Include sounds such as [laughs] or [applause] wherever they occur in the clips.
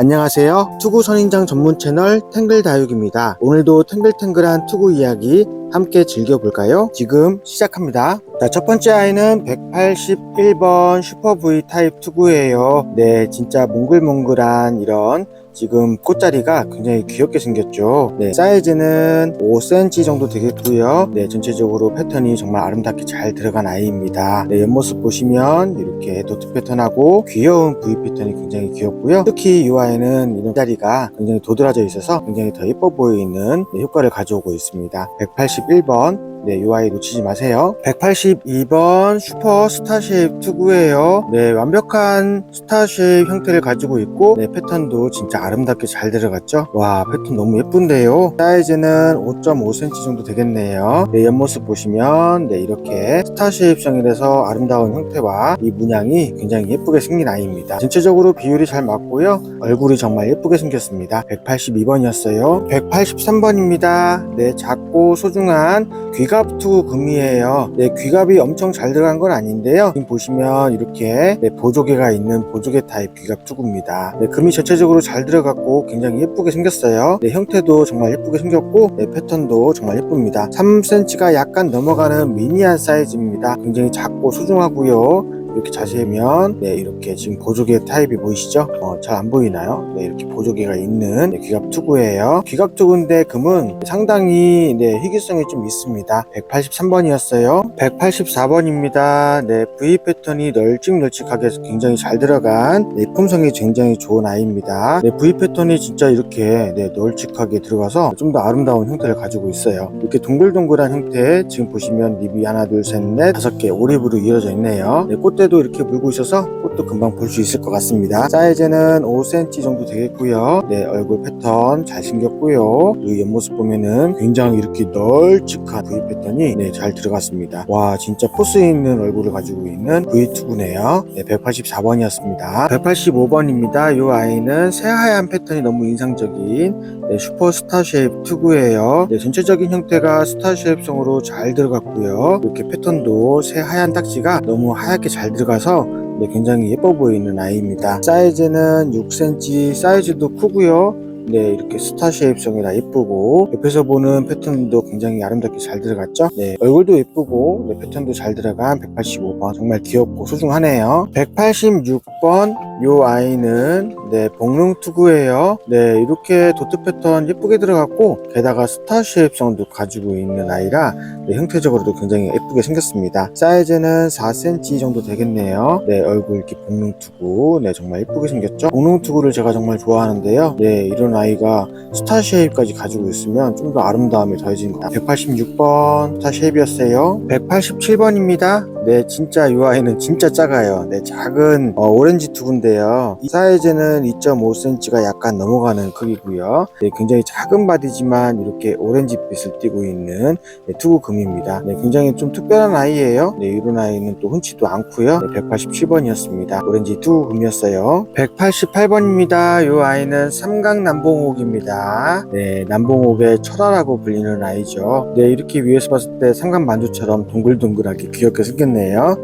안녕하세요. 투구 선인장 전문 채널 탱글 다육입니다. 오늘도 탱글탱글한 투구 이야기 함께 즐겨볼까요? 지금 시작합니다. 자, 첫 번째 아이는 181번 슈퍼 V 타입 투구예요. 네, 진짜 몽글몽글한 이런 지금 꽃자리가 굉장히 귀엽게 생겼죠. 네, 사이즈는 5cm 정도 되겠고요. 네, 전체적으로 패턴이 정말 아름답게 잘 들어간 아이입니다. 네, 옆모습 보시면 이렇게 도트 패턴하고 귀여운 V 패턴이 굉장히 귀엽고요. 특히 이 아이는 이런 자리가 굉장히 도드라져 있어서 굉장히 더 예뻐 보이는 네, 효과를 가져오고 있습니다. 181번 네, 이 아이 놓치지 마세요. 182번 슈퍼 스타 쉐입 투구예요. 네, 완벽한 스타 쉐입 형태를 가지고 있고, 네, 패턴도 진짜 아름답게 잘 들어갔죠? 와, 패턴 너무 예쁜데요? 사이즈는 5.5cm 정도 되겠네요. 네, 옆모습 보시면, 네, 이렇게 스타 쉐입성이라서 아름다운 형태와 이 문양이 굉장히 예쁘게 생긴 아이입니다. 전체적으로 비율이 잘 맞고요. 얼굴이 정말 예쁘게 생겼습니다. 182번이었어요. 183번입니다. 네, 작고 소중한 귀갑 투구 금이에요. 네, 귀갑이 엄청 잘 들어간 건 아닌데요. 지금 보시면 이렇게 네, 보조개가 있는 보조개 타입 귀갑 투구입니다. 네, 금이 전체적으로 잘 들어갔고 굉장히 예쁘게 생겼어요. 네, 형태도 정말 예쁘게 생겼고 네, 패턴도 정말 예쁩니다. 3cm가 약간 넘어가는 미니한 사이즈입니다. 굉장히 작고 소중하고요. 이렇게 자세히면 네 이렇게 지금 보조개 타입이 보이시죠? 어, 잘 안 보이나요? 네 이렇게 보조개가 있는 네, 귀갑 투구예요. 귀갑 투구인데 금은 상당히 네 희귀성이 좀 있습니다. 183번이었어요. 184번입니다. 네 V 패턴이 널찍널찍하게 굉장히 잘 들어간 네, 품성이 굉장히 좋은 아이입니다. 네 V 패턴이 진짜 이렇게 네, 널찍하게 들어가서 좀 더 아름다운 형태를 가지고 있어요. 이렇게 동글동글한 형태 지금 보시면 립이 하나 둘 셋 넷 다섯 개 오립으로 이어져 있네요. 네, 꽃대 도 이렇게 물고 있어서 꽃도 금방 볼 수 있을 것 같습니다. 사이즈는 5cm 정도 되겠고요. 네, 얼굴 패턴 잘 생겼고요. 이 옆모습 보면은 굉장히 이렇게 널찍한 V 패턴이 네, 잘 들어갔습니다. 와, 진짜 포스 있는 얼굴을 가지고 있는 V2구네요. 네, 184번이었습니다. 185번입니다. 이 아이는 새하얀 패턴이 너무 인상적인 네, 슈퍼 스타 쉐입 투구예요. 네, 전체적인 형태가 스타 쉐입성으로 잘 들어갔고요. 이렇게 패턴도 새하얀 딱지가 너무 하얗게 잘 들어가서 네, 굉장히 예뻐 보이는 아이입니다. 사이즈는 6cm, 사이즈도 크고요. 네, 이렇게 스타 쉐입성이라 예쁘고 옆에서 보는 패턴도 굉장히 아름답게 잘 들어갔죠? 네, 얼굴도 예쁘고 네, 패턴도 잘 들어간 185번 정말 귀엽고 소중하네요. 186번 요 아이는 네, 복릉투구예요. 네, 이렇게 도트 패턴 예쁘게 들어갔고 게다가 스타 쉐입성도 가지고 있는 아이라 네, 형태적으로도 굉장히 예쁘게 생겼습니다. 사이즈는 4cm 정도 되겠네요. 네, 얼굴 이렇게 복릉투구 네, 정말 예쁘게 생겼죠? 복릉투구를 제가 정말 좋아하는데요. 네, 이런 아이가 스타 쉐입까지 가지고 있으면 좀 더 아름다움이 더해집니다. 186번 스타 쉐입이었어요. 187번입니다. 네, 진짜 이 아이는 진짜 작아요. 네, 작은 어, 오렌지 투구인데요. 이 사이즈는 2.5cm가 약간 넘어가는 크기고요. 네, 굉장히 작은 바디지만 이렇게 오렌지빛을 띠고 있는 네, 투구 금입니다. 네, 굉장히 좀 특별한 아이예요. 네, 이런 아이는 또 흔치도 않고요. 네, 187번이었습니다. 오렌지 투구 금이었어요. 188번입니다. 이 아이는 삼각남봉옥입니다. 네, 남봉옥의 철화라고 불리는 아이죠. 네, 이렇게 위에서 봤을 때 삼각만두처럼 동글동글하게 귀엽게 생겼네요.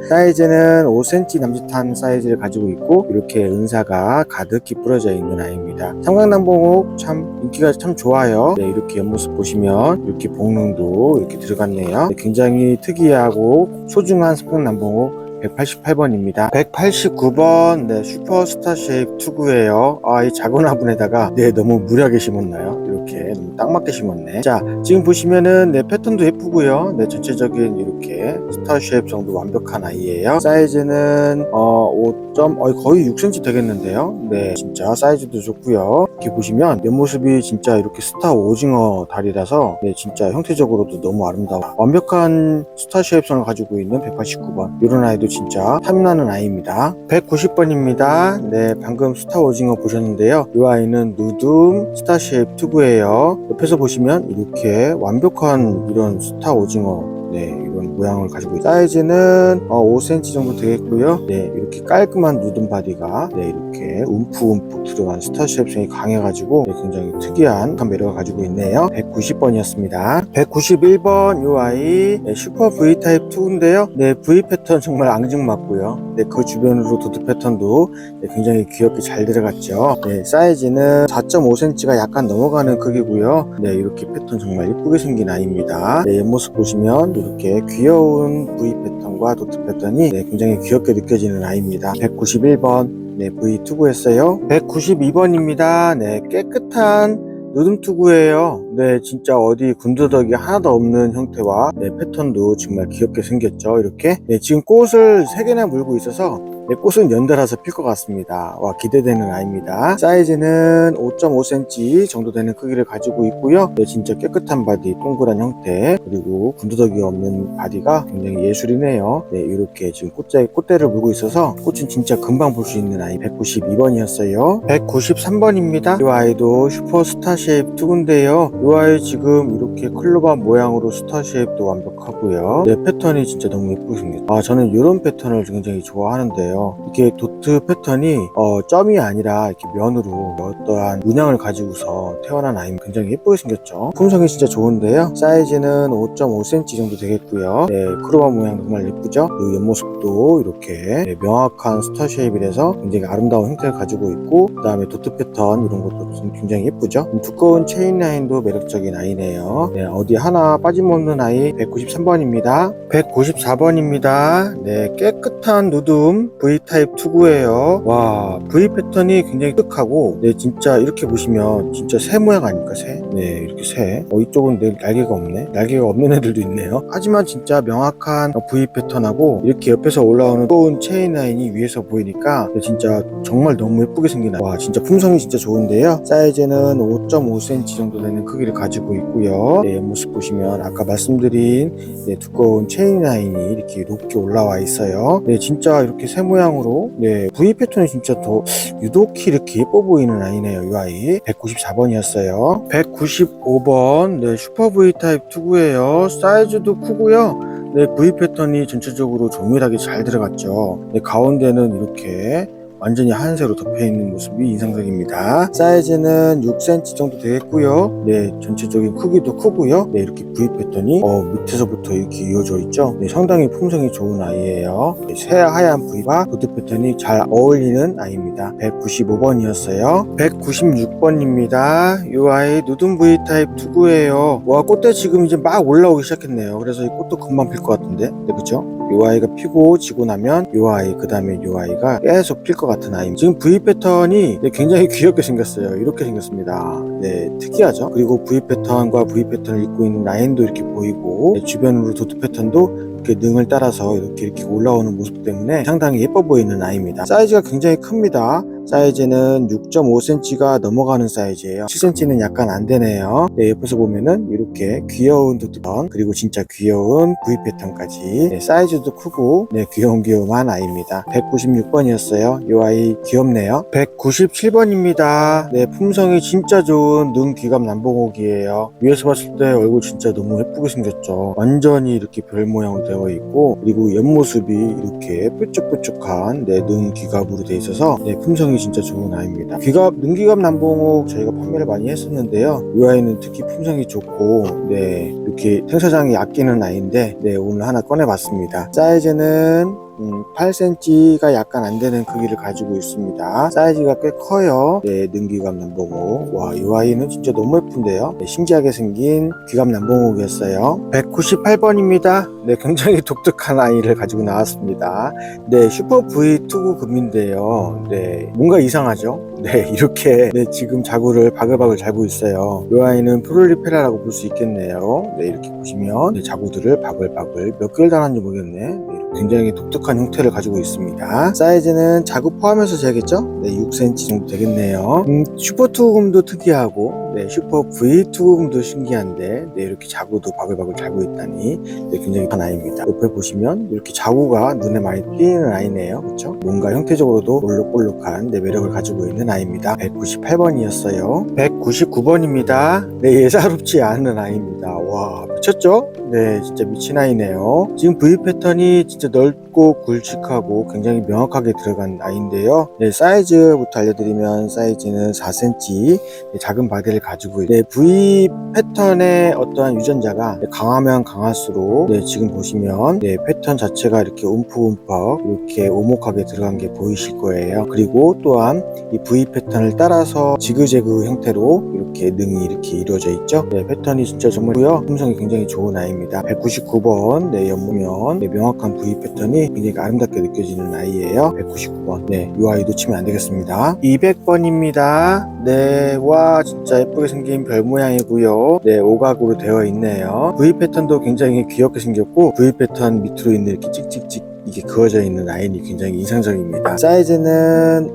사이즈는 5cm 남짓한 사이즈를 가지고 있고 이렇게 은사가 가득히 뿌려져 있는 아이입니다. 삼각남봉옥 참 인기가 참 좋아요. 네, 이렇게 옆모습 보시면 이렇게 복능도 이렇게 들어갔네요. 네, 굉장히 특이하고 소중한 삼각남봉옥 188번입니다. 189번, 네, 슈퍼스타 쉐입 투구예요. 아, 이 작은 화분에다가, 네, 너무 무리하게 심었나요? 이렇게, 너무 딱 맞게 심었네. 자, 지금 보시면은, 네, 패턴도 예쁘고요. 네, 전체적인 이렇게 스타 쉐입 정도 완벽한 아이예요. 사이즈는, 어, 5. 어, 거의 6cm 되겠는데요. 네, 진짜 사이즈도 좋고요. 이렇게 보시면, 옆모습이 진짜 이렇게 스타 오징어 다리라서, 네, 진짜 형태적으로도 너무 아름다워. 완벽한 스타 쉐입성을 가지고 있는 189번. 이런 아이도 진짜 탐나는 아이입니다. 190번입니다. 네, 방금 스타 오징어 보셨는데요. 이 아이는 누둠 스타 쉐입 투구예요. 옆에서 보시면 이렇게 완벽한 이런 스타 오징어 네, 이런 모양을 가지고 있어요. 사이즈는 어, 5cm 정도 되겠고요. 네, 이렇게 깔끔한 누든 바디가 네, 이렇게 움푹움푹 들어간 스타쉽성이 강해가지고 네, 굉장히 특이한 매력을 가지고 있네요. 190번이었습니다. 191번 이 아이 네, 슈퍼 V 타입 2인데요. 네, V 패턴 정말 앙증맞고요. 네, 그 주변으로 도트 패턴도 네, 굉장히 귀엽게 잘 들어갔죠. 네, 사이즈는 4.5cm가 약간 넘어가는 크기고요. 네, 이렇게 패턴 정말 예쁘게 생긴 아이입니다. 네, 옆모습 보시면 이렇게 귀여운 V 패턴과 도트 패턴이 네, 굉장히 귀엽게 느껴지는 아이입니다. 191번 네, V2구였어요. 192번입니다. 네, 깨끗한 누름 투구예요. 네, 진짜 어디 군더더기 하나도 없는 형태와 네, 패턴도 정말 귀엽게 생겼죠. 이렇게. 네, 지금 꽃을 3개나 물고 있어서 네, 꽃은 연달아서 필 것 같습니다. 와, 기대되는 아이입니다. 사이즈는 5.5cm 정도 되는 크기를 가지고 있고요. 네, 진짜 깨끗한 바디, 동그란 형태, 그리고 군더더기 없는 바디가 굉장히 예술이네요. 네, 이렇게 지금 꽃자에 꽃대를 물고 있어서 꽃은 진짜 금방 볼 수 있는 아이 192번이었어요. 193번입니다. 이 아이도 슈퍼 스타 쉐입 투구인데요. 이 아이 지금 이렇게 클로바 모양으로 스타 쉐입도 완벽하고요. 네, 패턴이 진짜 너무 생겼어요. 아, 저는 이런 패턴을 굉장히 좋아하는데요. 이게 도트 패턴이 어, 점이 아니라 이렇게 면으로 어떠한 문양을 가지고서 태어난 아이는 굉장히 예쁘게 생겼죠. 품성이 진짜 좋은데요. 사이즈는 5.5cm 정도 되겠고요. 네, 크로바 모양 정말 예쁘죠? 그 옆모습도 이렇게 네, 명확한 스타 쉐입이라서 굉장히 아름다운 형태를 가지고 있고 그 다음에 도트 패턴 이런 것도 좀 굉장히 예쁘죠? 두꺼운 체인 라인도 매력적인 아이네요. 네, 어디 하나 빠짐없는 아이 193번입니다. 194번입니다. 네, 깨끗한 누둠 V타입 투구예요. 와, V 패턴이 굉장히 뜩하고, 네, 진짜 이렇게 보시면 진짜 새 모양 아닙니까, 새? 네, 이렇게 새. 어, 이쪽은 내 날개가 없네. 날개가 없는 [laughs] 애들도 있네요. 하지만 진짜 명확한 V 패턴하고 이렇게 옆에서 올라오는 두꺼운 체인 라인이 위에서 보이니까 네, 진짜 정말 너무 예쁘게 생긴. 와, 진짜 품성이 진짜 좋은데요. 사이즈는 5.5cm 정도 되는 크기를 가지고 있고요. 네, 옆모습 보시면 아까 말씀드린 네, 두꺼운 체인 라인이 이렇게 높게 올라와 있어요. 네, 진짜 이렇게 새 모양 으로 네, V 패턴이 진짜 더 유독히 이렇게 예뻐 보이는 아이네요. 이 아이 194번이었어요. 195번 네, 슈퍼 V 타입 투구예요. 사이즈도 크고요. 네, V 패턴이 전체적으로 조밀하게 잘 들어갔죠. 네, 가운데는 이렇게 완전히 하얀색으로 덮여 있는 모습이 인상적입니다. 사이즈는 6cm 정도 되겠고요. 네, 전체적인 크기도 크고요. 네, 이렇게 패턴이 어, 밑에서부터 이렇게 이어져 있죠. 네, 상당히 품성이 좋은 아이예요. 네, 새하얀 V와 도트 패턴이 잘 어울리는 아이입니다. 195번이었어요. 196번입니다. 이 아이 누든 V 타입 투구예요. 와, 꽃대 지금 이제 막 올라오기 시작했네요. 그래서 이 꽃도 금방 필 것 같은데, 네, 그쵸? 이 아이가 피고 지고 나면 이 아이 그 다음에 이 아이가 계속 필 것 같은 아이. 지금 V 패턴이 네, 굉장히 [laughs] 귀엽게 생겼어요. 이렇게 생겼습니다. 네 특이하죠? 그리고 V 패턴과 V 패턴을 입고 있는 라인도 이렇게 보이고 네, 주변으로 도트 패턴도 이렇게 능을 따라서 이렇게 이렇게 올라오는 모습 때문에 상당히 예뻐 보이는 아이입니다. 사이즈가 굉장히 큽니다 사이즈는 6.5cm가 넘어가는 사이즈예요. 7cm는 약간 안 되네요. 네, 옆에서 보면은 이렇게 귀여운 도트선 그리고 진짜 귀여운 V 패턴까지. 네, 사이즈도 크고 네, 귀여운 귀여운 아이입니다. 196번이었어요. 이 아이 귀엽네요. 197번입니다. 네, 품성이 진짜 좋은 눈 귀감 남봉옥이에요. 위에서 봤을 때 얼굴 진짜 너무 예쁘게 생겼죠. 완전히 이렇게 별 모양으로 되어 있고 그리고 옆모습이 이렇게 뾰족뾰족한 네, 눈 귀갑으로 되어 있어서 네, 품성이 진짜 좋은 아이입니다. 귀갑, 눈귀갑 남봉옥 저희가 판매를 많이 했었는데요. 이 아이는 특히 품성이 좋고 네, 이렇게 생사장이 아끼는 아이인데 네, 오늘 하나 꺼내봤습니다. 사이즈는 음, 8cm가 약간 안 되는 크기를 가지고 있습니다. 사이즈가 꽤 커요. 네, 능귀감 남봉옥. 와, 이 아이는 진짜 너무 예쁜데요. 네, 신기하게 생긴 귀감 남봉옥이었어요. 198번입니다. 네, 굉장히 [laughs] 독특한 아이를 가지고 나왔습니다. 네, 슈퍼 V 투구 금인데요. 네, 뭔가 이상하죠? 네, [laughs] 이렇게 네, 지금 자구를 바글바글 잘고 있어요. 이 아이는 프롤리페라라고 볼 수 있겠네요. 네, 이렇게 보시면 네, 자구들을 바글바글 몇 개월 달았는지 모르겠네. 네, 굉장히 독특한 형태를 가지고 있습니다. 사이즈는 자구 포함해서 재겠죠? 네, 6cm 정도 되겠네요. 음, 슈퍼 투구금도 특이하고, 네, 슈퍼 V 투구금도 신기한데, 네, 이렇게 자구도 바글바글 잘고 있다니, 네, 굉장히 큰 아이입니다. 옆에 보시면 이렇게 자구가 눈에 많이 띄는 아이네요. 그렇죠? 뭔가 형태적으로도 볼록볼록한 네, 매력을 가지고 있는 아이입니다. 198번이었어요. 199번입니다. 네, 예사롭지 않은 아이입니다. 와, 미쳤죠? 네, 진짜 미친 아이네요. 지금 V 패턴이 진짜 넓고 굵직하고 굉장히 명확하게 들어간 아이인데요. 네, 사이즈부터 알려드리면 사이즈는 4cm 작은 바디를 가지고 있고 네, V 패턴의 어떠한 유전자가 강하면 강할수록 네, 지금 보시면 네, 패턴 자체가 이렇게 움푹움푹 이렇게 오목하게 들어간 게 보이실 거예요. 그리고 또한 이 V 패턴을 따라서 지그재그 형태로 이렇게 능이 이렇게 이루어져 있죠. 네, 패턴이 진짜 정말고요. 품성이 굉장히 좋은 아이입니다. 199번 네, 연무면 네, 명확한 V 패턴이 굉장히 아름답게 느껴지는 아이예요. 199번. 네, 이 아이도 치면 안 되겠습니다. 200번입니다. 네, 와 진짜 예쁘게 생긴 별 모양이고요. 네, 오각으로 되어 있네요. V 패턴도 굉장히 귀엽게 생겼고 V 패턴 밑으로 있는 이렇게 찍찍찍 이게 그어져 있는 라인이 굉장히 인상적입니다. 사이즈는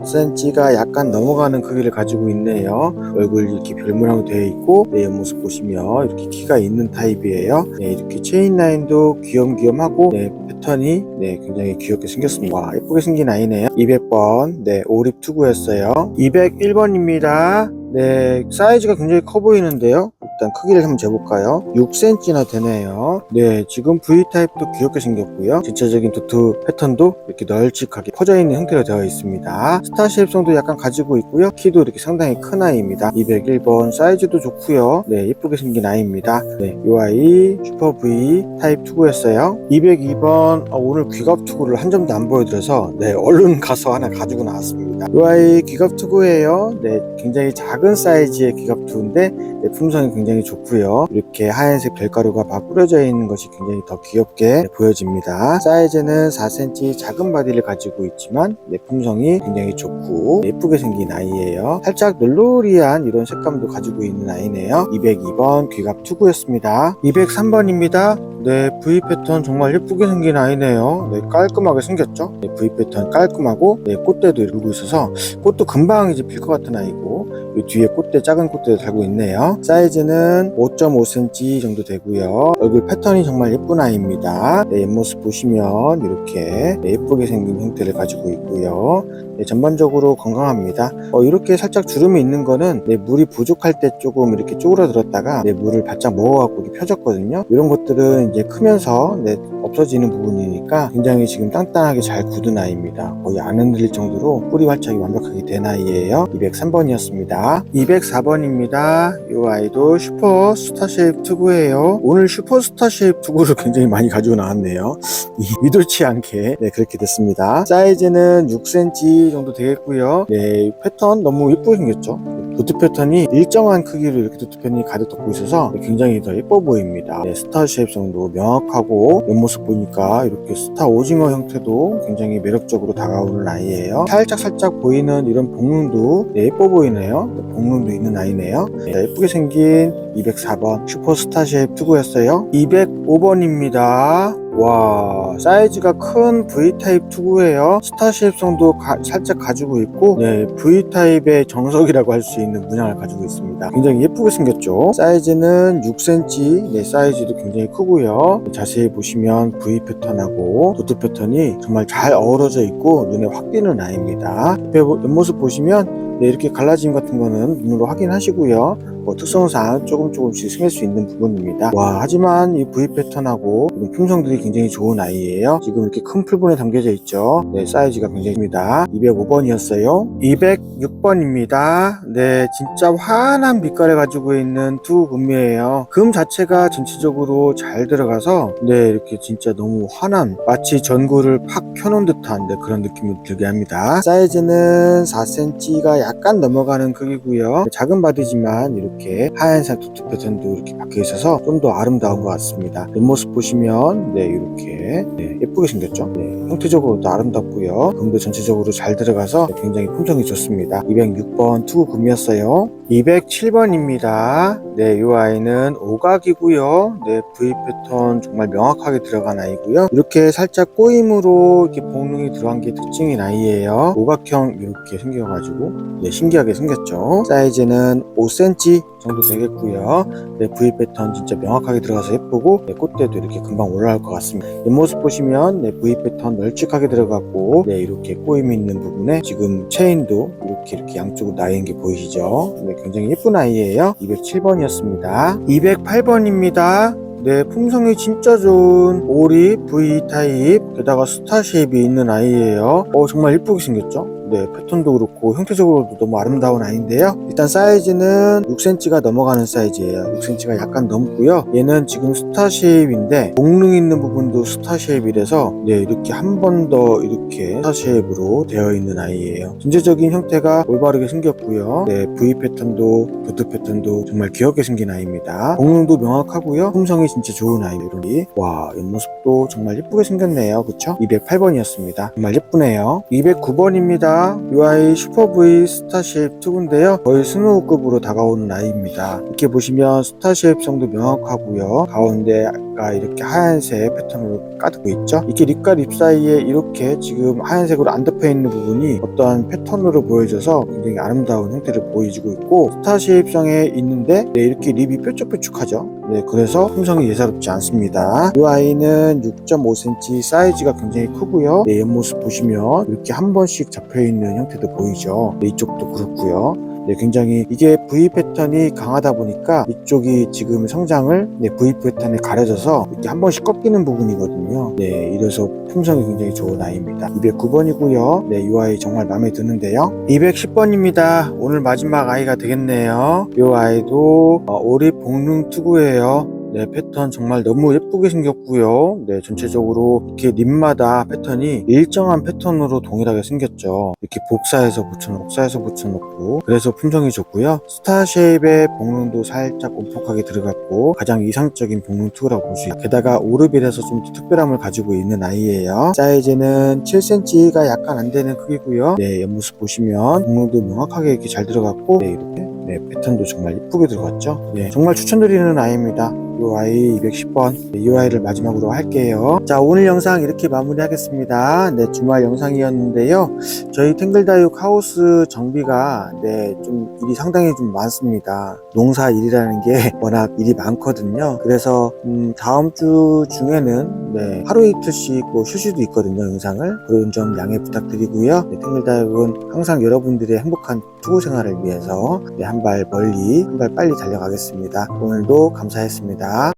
5cm가 약간 넘어가는 크기를 가지고 있네요. 얼굴 이렇게 별모양으로 되어 있고 네, 옆모습 보시면 이렇게 키가 있는 타입이에요. 네, 이렇게 체인 라인도 귀염귀염하고 네, 패턴이 네, 굉장히 귀엽게 생겼습니다. 와, 예쁘게 생긴 아이네요. 200번 네, 오립 투구였어요. 201번입니다. 네, 사이즈가 굉장히 커 보이는데요. 일단 크기를 한번 재볼까요? 6cm나 되네요. 네, 지금 V타입도 귀엽게 생겼고요. 전체적인 도트 패턴도 이렇게 널찍하게 퍼져 있는 형태로 되어 있습니다. 스타 쉐입성도 약간 가지고 있고요. 키도 이렇게 상당히 큰 아이입니다. 201번 사이즈도 좋고요. 네, 예쁘게 생긴 아이입니다. 네, 이 아이 슈퍼 V 타입 투구였어요. 202번 오늘 귀갑 투구를 한 점도 안 보여드려서 네, 얼른 가서 하나 가지고 나왔습니다. 이 아이 귀갑 투구예요. 네, 굉장히 작은 사이즈의 귀갑 투구인데 네, 품성이 굉장히 좋고요. 이렇게 하얀색 별가루가 막 뿌려져 있는 것이 굉장히 더 귀엽게 보여집니다. 사이즈는 4cm 작은 바디를 가지고 있지만 네, 품성이 굉장히 좋고 예쁘게 생긴 아이예요. 살짝 놀로리한 이런 색감도 가지고 있는 아이네요. 202번 귀갑 투구였습니다. 203번입니다. 네, V 패턴 정말 예쁘게 생긴 아이네요. 네, 깔끔하게 생겼죠? 네, V 패턴 깔끔하고 네, 꽃대도 이루고 있어서 꽃도 금방 이제 필 것 같은 아이고 이 뒤에 꽃대 작은 꽃대도 달고 있네요. 사이즈는 5.5cm 정도 되고요. 얼굴 패턴이 정말 예쁜 아이입니다. 네, 옆모습 보시면 이렇게 네, 예쁘게 생긴 형태를 가지고 있고요. 네, 전반적으로 건강합니다. 어, 이렇게 살짝 주름이 있는 거는 네, 물이 부족할 때 조금 이렇게 쪼그라들었다가 네, 물을 바짝 이렇게 펴졌거든요. 이런 것들은 이제 크면서 네, 없어지는 부분이니까 굉장히 지금 단단하게 잘 굳은 아이입니다. 거의 안 흔들릴 정도로 뿌리 활착이 완벽하게 된 아이예요. 203번이었습니다. 204번입니다. 이 아이도 슈퍼 스타 쉐입 투구예요. 오늘 슈퍼 스타 쉐입 투구를 굉장히 많이 가지고 나왔네요. 이 의도치 않게 네, 그렇게 됐습니다. 사이즈는 6cm 정도 되겠고요. 네, 패턴 너무 예쁘게 생겼죠? 도트 패턴이 일정한 크기로 이렇게 도트 패턴이 가득 덮고 있어서 굉장히 더 예뻐 보입니다. 네, 스타 쉐입성도 명확하고 옆모습 보니까 이렇게 스타 오징어 형태도 굉장히 매력적으로 다가오는 아이예요. 살짝 살짝 보이는 이런 복륜도 네, 예뻐 보이네요. 네, 복륜도 있는 아이네요. 네, 예쁘게 생긴 204번 슈퍼스타 쉐입 투구였어요. 205번입니다. 와 사이즈가 큰 V타입 투구예요. 스타 쉐입성도 가- 살짝 가지고 있고 네, V타입의 정석이라고 할 수 있는 문양을 가지고 있습니다. 굉장히 예쁘게 생겼죠? 사이즈는 6cm 네, 사이즈도 굉장히 크고요. 자세히 보시면 V 패턴하고 도트 패턴이 정말 잘 어우러져 있고 눈에 확 띄는 아이입니다. 옆에 보- 옆모습 보시면 네, 이렇게 갈라짐 같은 거는 눈으로 확인하시고요 뭐 특성상 조금 조금씩 생길 수 있는 부분입니다. 와 하지만 이 V 패턴하고 품성들이 굉장히 좋은 아이예요. 지금 이렇게 큰 풀분에 담겨져 있죠. 네 사이즈가 굉장히 큽니다. 205번이었어요. 206번입니다. 네 진짜 환한 빛깔을 가지고 있는 두 금이에요. 금 자체가 전체적으로 잘 들어가서 네 이렇게 진짜 너무 환한 마치 전구를 팍 켜놓은 듯한 네, 그런 느낌이 들게 합니다. 사이즈는 4cm가 약간 넘어가는 크기고요. 작은 바디지만 이렇게 하얀색 도트 패턴도 이렇게 박혀 있어서 좀 더 아름다운 것 같습니다. 옆모습 보시면 네 이렇게 네, 예쁘게 생겼죠. 네, 형태적으로도 아름답고요. 금도 전체적으로 잘 들어가서 네, 굉장히 품성이 좋습니다. 206번 투구 금이었어요. 207번입니다. 네, 이 아이는 오각이고요. 네, V 패턴 정말 명확하게 들어간 아이고요. 이렇게 살짝 꼬임으로 이렇게 복능이 들어간 게 특징인 아이예요. 오각형 이렇게 생겨가지고 네, 신기하게 생겼죠. 사이즈는 5cm 정도 되겠고요. 네, V 패턴 진짜 명확하게 들어가서 예쁘고 네, 꽃대도 이렇게 금방 올라올 것 같습니다. 옆모습 보시면 네, V 패턴 널찍하게 들어갔고 네, 이렇게 꼬임이 있는 부분에 지금 체인도 이렇게 이렇게 양쪽으로 나인 게 보이시죠? 네, 굉장히 예쁜 아이예요. 207번이었습니다. 208번입니다. 네, 품성이 진짜 좋은 오리 V 타입 게다가 스타 쉐입이 있는 아이예요. 어, 정말 예쁘게 생겼죠? 네, 패턴도 그렇고 형태적으로도 너무 아름다운 아이인데요. 일단 사이즈는 6cm가 넘어가는 사이즈예요. 6cm가 약간 넘고요. 얘는 지금 스타 쉐입인데 목능 있는 부분도 스타 쉐입이라서 네, 이렇게 한 번 더 이렇게 스타 쉐입으로 되어 있는 아이예요. 전체적인 형태가 올바르게 생겼고요. 네, V 패턴도 도트 패턴도 정말 귀엽게 생긴 아이입니다. 목능도 명확하고요. 품성이 진짜 좋은 아이 이론이 와 옆모습도 정말 예쁘게 생겼네요. 그쵸? 208번이었습니다. 정말 예쁘네요. 209번입니다. 이 아이 슈퍼 V 스타쉽 투구인데요. 거의 스노우급으로 다가오는 아이입니다. 이렇게 보시면 스타쉽 성도 명확하고요. 가운데가 이렇게 하얀색 패턴으로 까득고 있죠. 이게 립과 립 사이에 이렇게 지금 하얀색으로 안 덮여 있는 부분이 어떠한 패턴으로 보여져서 굉장히 아름다운 형태를 보여주고 있고 스타쉽 성에 있는데 네, 이렇게 립이 뾰족뾰족하죠. 네, 그래서 품성이 예사롭지 않습니다. 이 아이는 6.5cm 사이즈가 굉장히 크고요. 네, 옆모습 보시면 이렇게 한 번씩 잡혀 있는 형태도 보이죠. 네, 이쪽도 그렇고요. 네, 굉장히 이게 V 패턴이 강하다 보니까 이쪽이 지금 성장을 네, V 패턴에 가려져서 이렇게 한 번씩 꺾이는 부분이거든요. 네, 이래서 품성이 굉장히 좋은 아이입니다. 209번이고요. 네, 이 아이 정말 마음에 드는데요. 210번입니다. 오늘 마지막 아이가 되겠네요. 이 아이도 어, 오리 복능 투구예요. 네, 패턴 정말 너무 예쁘게 생겼고요. 네, 전체적으로 이렇게 립마다 패턴이 일정한 패턴으로 동일하게 생겼죠. 이렇게 복사해서 붙여놓고, 복사해서 붙여놓고, 그래서 품성이 좋고요. 스타 쉐입의 복능도 살짝 오폭하게 들어갔고, 가장 이상적인 복능 투구라고 볼 수 있고, 게다가 오르빌에서 좀 특별함을 가지고 있는 아이예요. 사이즈는 7cm가 약간 안 되는 크기고요. 네, 옆모습 보시면 복능도 명확하게 이렇게 잘 들어갔고, 네, 이렇게 네, 패턴도 정말 이쁘게 들어갔죠. 네, 정말 추천드리는 아이입니다. 이 아이 210번 네, 이 아이를 마지막으로 할게요. 자 오늘 영상 이렇게 마무리 하겠습니다. 네 주말 영상이었는데요. 저희 탱글다육 하우스 정비가 네좀 일이 상당히 좀 많습니다. 농사 일이라는 게 [laughs] 워낙 일이 많거든요. 그래서 음, 다음 주 중에는 네, 하루 이틀씩 뭐쉴 수도 있거든요 영상을 그런 점 양해 부탁드리고요. 네, 탱글다육은 항상 여러분들의 행복한 투구 생활을 위해서 네, 한발 멀리 한 발 빨리 달려가겠습니다. 오늘도 감사했습니다.